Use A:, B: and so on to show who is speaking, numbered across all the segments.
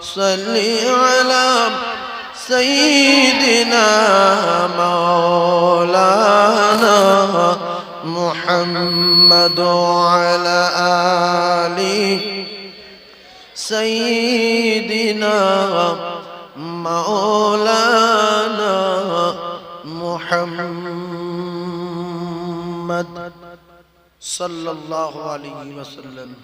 A: صل على سيدنا مولانا محمد وعلى آله سيدنا مولانا محمد صلى الله عليه وسلم.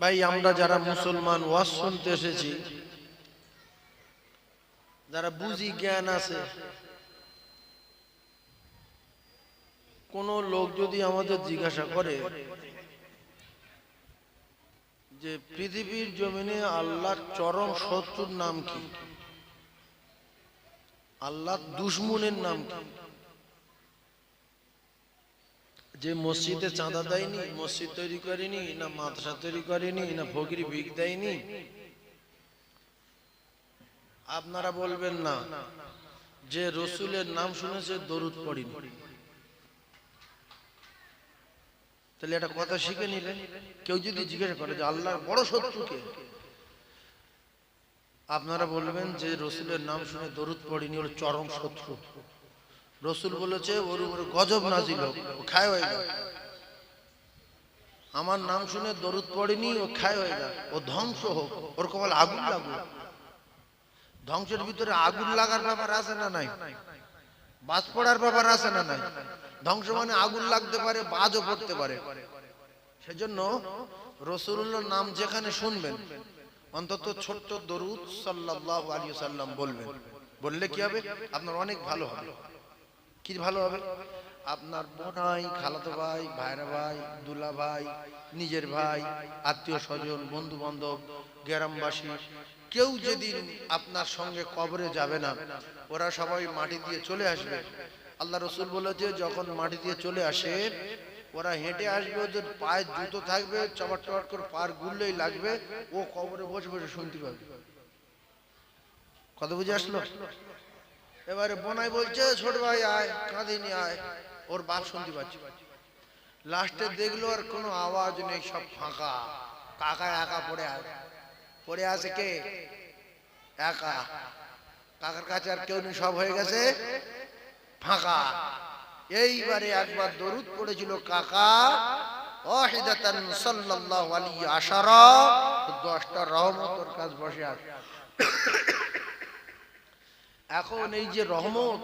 A: ভাই আমরা যারা মুসলমান ওয়াজ শুনতে এসেছি যারা বুঝি জ্ঞান আছে কোন লোক যদি আমাদের জিজ্ঞাসা করে যে পৃথিবীর জমিনে আল্লাহর চরম শত্রুর নাম কি? আল্লাহর দুশ্মনের নাম কি? যে মসজিদে চাঁদা দেয়নি, মসজিদ তৈরি করেনি, না মাদ্রাসা তৈরি করেনি, না ফকিরি ভিক দেয়নি। আপনারা বলবেন না, যে রসুলের নাম শুনেছে দরুদ পড়িনি। তাহলে একটা কথা শিখে নিলেন, কেউ যদি জিজ্ঞাসা করে যে আল্লাহর বড় শত্রুকে আপনারা বলবেন যে রসুলের নাম শুনে দরুদ পড়িনি, ওর চরম শত্রু। রসুল বলেছে, ওর উপরে গজব নাজিল ও খায় হয়ে যাক। আমার নাম শুনে দরুদ পড়েনি, ও খায় হয়ে যাক। ও ধ্বংস হোক, ওর কপাল আগুন লাগুক ধ্বংসের ভিতরে আগুন লাগার ব্যাপার আছে না নাই? বাজ পড়ার ব্যাপার আছে না নাই? ধ্বংস মানে আগুন লাগতে পারে, বাজও পড়তে পারে। সেজন্য রসুল্লাহর নাম যেখানে শুনবেন, অন্তত ছোট্ট দরুদ সাল্লাল্লাহু আলাইহি সাল্লাম বলবেন। বললে কি হবে? আপনার অনেক ভালো হবে। কি ভালো হবে? আপনার বোনাই খালাতো ভাই, ভাইরা ভাই, দুলা ভাই, নিজের ভাই, আত্মীয় স্বজন বন্ধু বান্ধব গ্রামবাসী, কেউ যেদিন আপনার সঙ্গে কবরে যাবে না, ওরা সবাই মাটি দিয়ে চলে আসবে। আল্লাহ রসুল বলেছে যখন মাটি দিয়ে চলে আসে, ওরা হেঁটে আসবে, ওদের পায়ে জুতো থাকবে, চপাট চপাট করে পার গুললেই লাগবে, ও কবরে বসে বসে শুনতে পাবে। কথা বুঝে আসলো? এবারে বোনাই বলছে, ছোট ভাই আয় কাঁদিনি আয়। ওর বাপ শুনতে পাচ্ছি। লাস্টে দেখল আর কোনো আওয়াজ নেই, সব ফাঁকা। কাকা একা পড়ে আছে। পড়ে আছে কে? একা। কাকার কাছে আর কেউ নেই, সব হয়ে গেছে ফাঁকা। এইবারে একবার দরুদ পড়েছিল কাকা, ওয়াহিদাতান সাল্লাল্লাহু আলাইহি আশারা, দশটা রহমতর কাজ বসে আছে। এখন এই যে রহমত